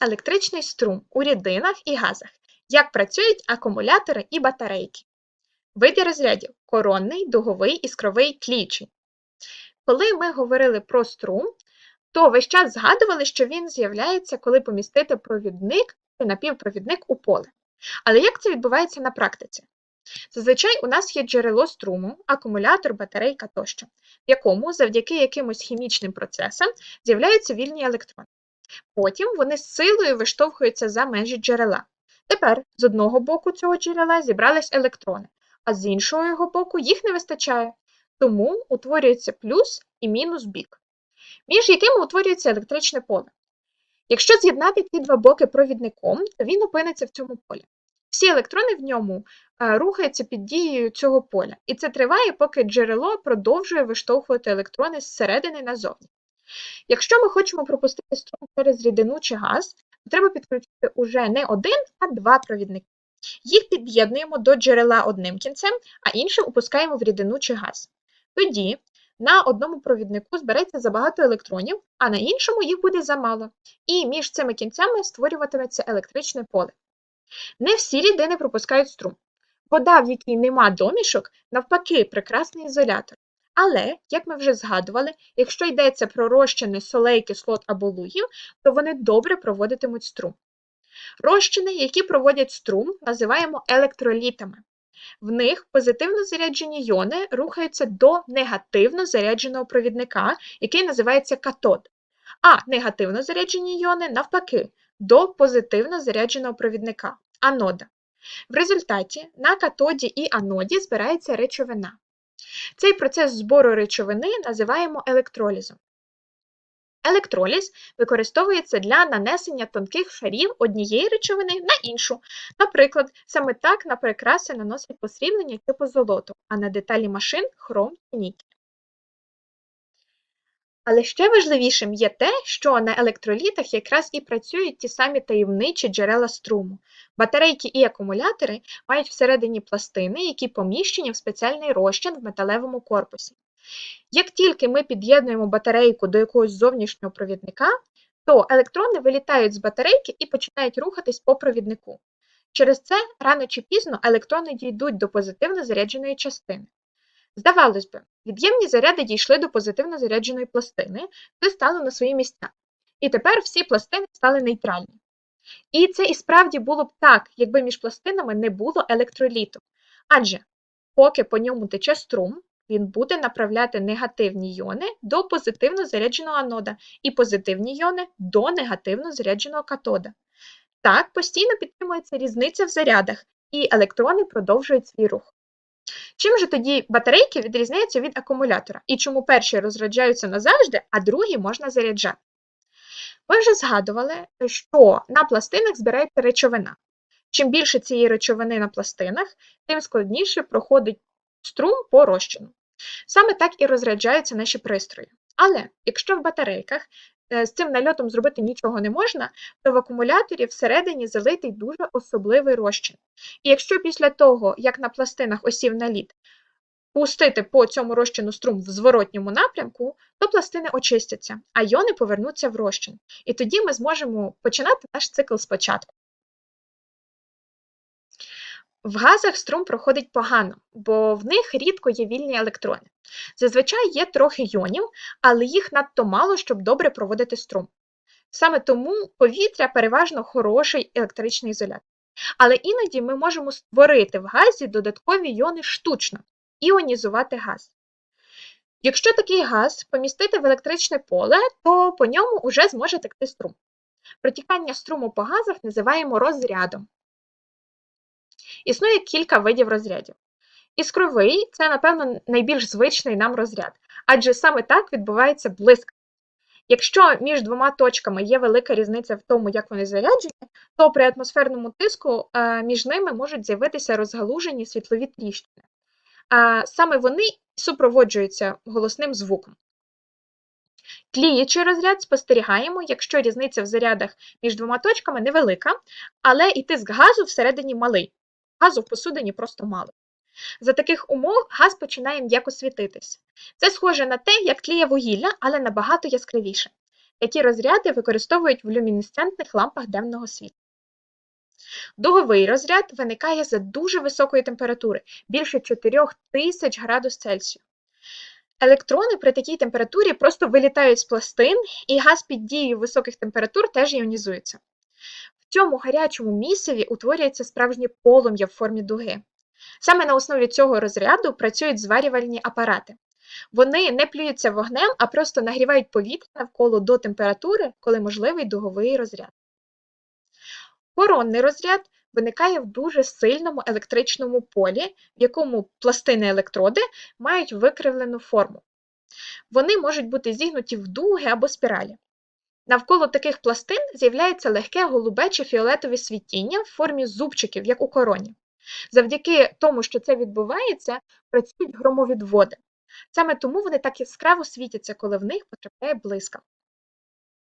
електричний струм у рідинах і газах, як працюють акумулятори і батарейки. Види розрядів коронний, дуговий, іскровий, тлічий. Коли ми говорили про струм, то весь час згадували, що він з'являється, коли помістити провідник чи напівпровідник у поле. Але як це відбувається на практиці? Зазвичай у нас є джерело струму, акумулятор, батарейка тощо, в якому завдяки якимось хімічним процесам з'являються вільні електрони. Потім вони з силою виштовхуються за межі джерела. Тепер з одного боку цього джерела зібрались електрони, а з іншого його боку їх не вистачає, тому утворюється плюс і мінус бік, між якими утворюється електричне поле. Якщо з'єднати ці два боки провідником, то він опиниться в цьому полі. Всі електрони в ньому е, рухаються під дією цього поля, і це триває, поки джерело продовжує виштовхувати електрони зсередини назовні. Якщо ми хочемо пропустити струм через рідину чи газ, то треба підключити уже не один, а два провідники. Їх під'єднуємо до джерела одним кінцем, а інше опускаємо в рідину чи газ. Тоді на одному провіднику збереться забагато електронів, а на іншому їх буде замало, і між цими кінцями створюватиметься електричне поле. Не всі рідини пропускають струм. Вода, в якій нема домішок, навпаки, прекрасний ізолятор. Але, як ми вже згадували, якщо йдеться про розчини солей, кислот або лугів, то вони добре проводитимуть струм. Розчини, які проводять струм, називаємо електролітами. В них позитивно заряджені йони рухаються до негативно зарядженого провідника, який називається катод. А негативно заряджені йони, навпаки, до позитивно зарядженого провідника анода. В результаті на катоді і аноді збирається речовина. Цей процес збору речовини називаємо електролізом. Електроліз використовується для нанесення тонких шарів однієї речовини на іншу. Наприклад, саме так на прикраси наносять посріблення чи позолоту, а на деталі машин хром і нікель. Але ще важливішим є те, що на електролітах якраз і працюють ті самі таємничі джерела струму. Батарейки і акумулятори мають всередині пластини, які поміщені в спеціальний розчин в металевому корпусі. Як тільки ми під'єднуємо батарейку до якогось зовнішнього провідника, то електрони вилітають з батарейки і починають рухатись по провіднику. Через це рано чи пізно електрони дійдуть до позитивно зарядженої частини. Здавалось би, від'ємні заряди дійшли до позитивно зарядженої пластини, все стало на свої місця. І тепер всі пластини стали нейтральні. І це і справді було б так, якби між пластинами не було електроліту. Адже поки по ньому тече струм, він буде направляти негативні йони до позитивно зарядженого анода і позитивні йони до негативно зарядженого катода. Так постійно підтримується різниця в зарядах, і електрони продовжують свій рух. Чим же тоді батарейки відрізняються від акумулятора? І чому перші розряджаються назавжди, а другі можна заряджати? Ми вже згадували, що на пластинах збирається речовина. Чим більше цієї речовини на пластинах, тим складніше проходить струм по розчину. Саме так і розряджаються наші пристрої. Але якщо в батарейках з цим нальотом зробити нічого не можна, то в акумуляторі всередині залитий дуже особливий розчин. І якщо після того, як на пластинах осів наліт, пустити по цьому розчину струм в зворотньому напрямку, то пластини очистяться, а йони повернуться в розчин. І тоді ми зможемо починати наш цикл спочатку. В газах струм проходить погано, бо в них рідко є вільні електрони. Зазвичай є трохи йонів, але їх надто мало, щоб добре проводити струм. Саме тому повітря переважно хороший електричний ізолятор. Але іноді ми можемо створити в газі додаткові йони штучно, іонізувати газ. Якщо такий газ помістити в електричне поле, то по ньому вже зможе текти струм. Протікання струму по газах називаємо розрядом. Існує кілька видів розрядів. Іскровий це, напевно, найбільш звичний нам розряд, адже саме так відбувається блиск. Якщо між двома точками є велика різниця в тому, як вони заряджені, то при атмосферному тиску е, між ними можуть з'явитися розгалужені світлові тріщини. Саме вони супроводжуються голосним звуком. Тліючий розряд спостерігаємо, якщо різниця в зарядах між двома точками невелика, але і тиск газу всередині малий. Газу в посудині просто мало. За таких умов газ починає м'яко світитись. Це схоже на те, як тліє вугілля, але набагато яскравіше. Такі розряди використовують в люмінесцентних лампах денного світла. Дуговий розряд виникає за дуже високої температури більше 4000 градус Цельсію. Електрони при такій температурі просто вилітають з пластин, і газ під дією високих температур теж іонізується. В цьому гарячому місиві утворюється справжнє полум'я в формі дуги. Саме на основі цього розряду працюють зварювальні апарати. Вони не плюються вогнем, а просто нагрівають повітря навколо до температури, коли можливий дуговий розряд. Коронний розряд виникає в дуже сильному електричному полі, в якому пластини електроди мають викривлену форму. Вони можуть бути зігнуті в дуги або спіралі. Навколо таких пластин з'являється легке голубе чи фіолетове світіння в формі зубчиків, як у короні. Завдяки тому, що це відбувається, працюють громовідводи. Саме тому вони так яскраво світяться, коли в них потрапляє блискавка.